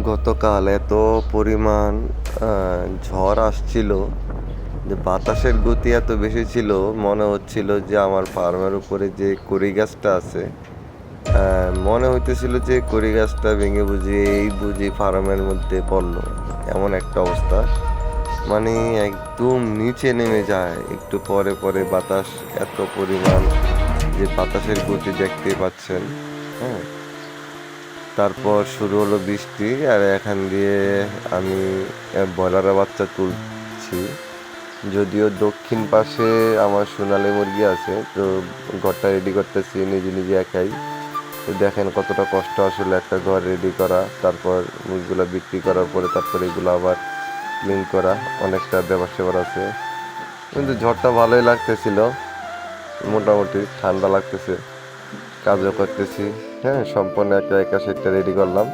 গতকাল এত পরিমাণ ঝড় আসছিল যে বাতাসের গতি এত বেশি ছিল, মনে হচ্ছিল যে আমার ফার্মের উপরে যে কড়ি গাছটা আছে মনে হইতেছিল যে কড়ি গাছটা ভেঙে বুঝি এই বুঝি ফার্মের মধ্যে পড়ল। এমন একটা অবস্থা। মানে একদম নিচে নেমে যায়। একটু পরে পরে বাতাস এত পরিমাণ যে বাতাসের গতি দেখতে পাচ্ছেন হ্যাঁ? তারপর শুরু হলো বৃষ্টি, আর এখান দিয়ে আমি ব্রয়লারের বাচ্চা তুলছি। যদিও দক্ষিণ পাশে আমার সোনালি মুরগি আছে, তো ঘরটা রেডি করতেছি, নিজে নিজে একাই। তো দেখেন কতটা কষ্ট আসলে একটা ঘর রেডি করা, তারপর মুরগিগুলো বিক্রি করার পরে তারপর এগুলো আবার ক্লিন করা, অনেকটা সেবার আছে। কিন্তু ঝড়টা ভালোই লাগতেছিল, মোটামুটি ঠান্ডা লাগতেছে। কাজও করতেছি। হ্যাঁ সম্পূর্ণ একা একা সেটটা রেডি করলাম।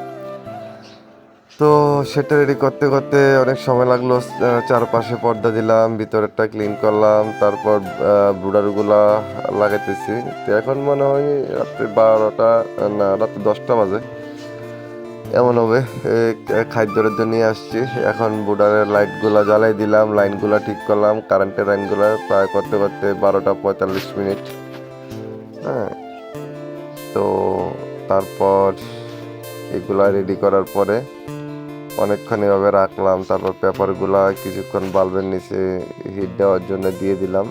তো সেটা রেডি করতে করতে অনেক সময় লাগল চারপাশে পর্দা দিলাম, ভিতরেরটা ক্লিন করলাম, তারপর ব্রুডারগুলা লাগাইতেছি। তো এখন মনে হয় রাত্রে বারোটা, না, রাত্রে দশটা বাজে। এমন হবে খাদ্যের জন্য নিয়ে আসছি। এখন বুডারের লাইটগুলা জ্বালাই দিলাম লাইনগুলা ঠিক করলাম কারেন্টের লাইনগুলা প্রায় করতে করতে বারোটা পঁয়তাল্লিশ মিনিট। হ্যাঁ তো তারপর এগুলা রেডি করার পরে অনেকক্ষণ এভাবে রাখলাম। তারপর পেপারগুলা কিছুক্ষণ বাল্বের নিচে হিট দেওয়ার জন্য দিয়ে দিলাম।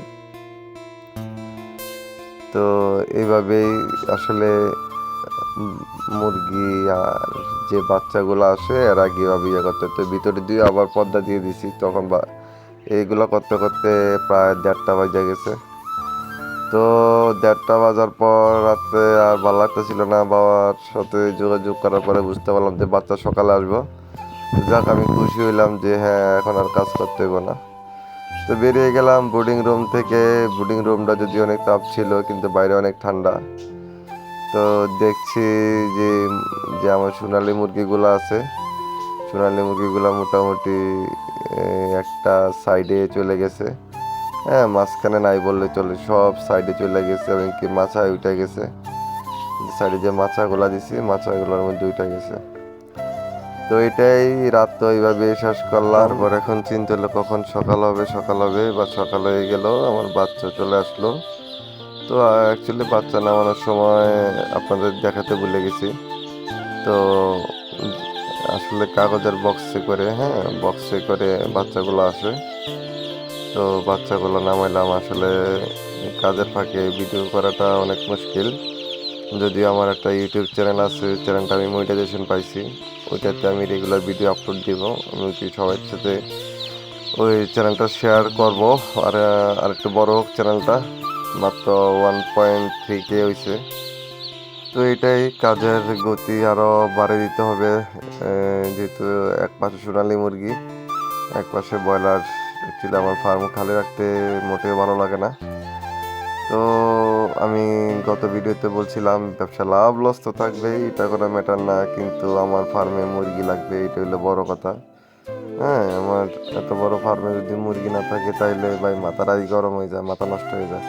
তো এইভাবেই আসলে মুরগি আর যে বাচ্চাগুলো আসে, এরা কীভাবে ইয়ে করতে তো ভিতরে দিয়ে আবার পর্দা দিয়ে দিছি। তখন বা এইগুলো করতে করতে প্রায় দেড়টা বাজে গেছে। তো দেড়টা বাজার পর রাতে আর ভালো লাগতেছিল না। বাবার সাথে যোগাযোগ করার পরে বুঝতে পারলাম যে বাচ্চা সকালে আসব। যাক, আমি খুশি হইলাম যে হ্যাঁ এখন আর কাজ করতে হইব না। তো বেরিয়ে গেলাম বোর্ডিং রুম থেকে। বোর্ডিং রুমটা যদি অনেক তাপ ছিল, কিন্তু বাইরে অনেক ঠান্ডা। তো দেখছি যে যে আমার সোনালি মুরগিগুলো আছে। সোনালি মুরগিগুলো মোটামুটি একটা সাইডে চলে গেছে। হ্যাঁ মাঝখানে নাই বললে চলে। সব সাইডে চলে গেছে এমনকি মাছায় উঠে গেছে? সাইডে যে মাছাগুলা দিছি, মাছাগুলোর মধ্যে উঠে গেছে। তো এটাই রাত তো এইভাবে শেষ করলাম। তারপর এখন চিন্তা হলো কখন সকাল হবে সকাল হবে বা সকাল হয়ে গেল, আমার বাচ্চা চলে আসলো। তো অ্যাকচুয়ালি বাচ্চা নামানোর সময় আপনাদের দেখাতে ভুলে গেছি। তো, আসলে কাগজের বক্সে করে হ্যাঁ বক্সে করে বাচ্চাগুলো আসে। তো বাচ্চাগুলো নামাইলাম, আসলে কাজের ফাঁকে ভিডিও করাটা অনেক মুশকিল। যদিও আমার একটা ইউটিউব চ্যানেল আছে চ্যানেলটা আমি মনিটাইজেশন পাইছি, ওইটাতে আমি রেগুলার ভিডিও আপলোড দিব। আমি সবার সাথে ওই চ্যানেলটা শেয়ার করব। আর আর একটু বড় হোক চ্যানেলটা মাত্র ওয়ান পয়েন্ট থ্রি কে হয়েছে তো এটাই কাজের গতি আরও বাড়িয়ে দিতে হবে যেহেতু এক পাশে সোনালি মুরগি, এক পাশে ব্রয়লার ছিল আমার ফার্ম খালি রাখতে মোটেও ভালো লাগে না। তো আমি গত ভিডিওতে বলছিলাম, ব্যবসা লাভ লস তো থাকবেই, এটা কোনো ম্যাটার না, কিন্তু আমার ফার্মে মুরগি লাগবে, এটা হলো বড় কথা। হ্যাঁ আমার এত বড় ফার্মে যদি মুরগি না থাকে, তাইলে ভাই মাথাটাই গরম হয়ে যায়, মাথা নষ্ট হয়ে যায়।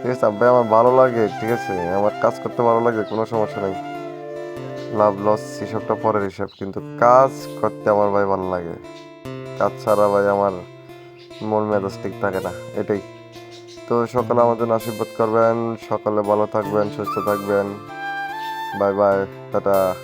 ঠিক আছে ভাই আমার ভালো লাগে, ঠিক আছে, আমার কাজ করতে ভালো লাগে, কোনো সমস্যা নেই। লাভ লস হিসাবটা পরের হিসাব, কিন্তু কাজ করতে আমার ভাই ভালো লাগে। কাজ ছাড়া ভাই আমার মন মেজাজ ঠিক থাকে না, এটাই। তো সকালে আমাদের আশীর্বাদ করবেন, সকালে ভালো থাকবেন, সুস্থ থাকবেন। Bye bye, tata.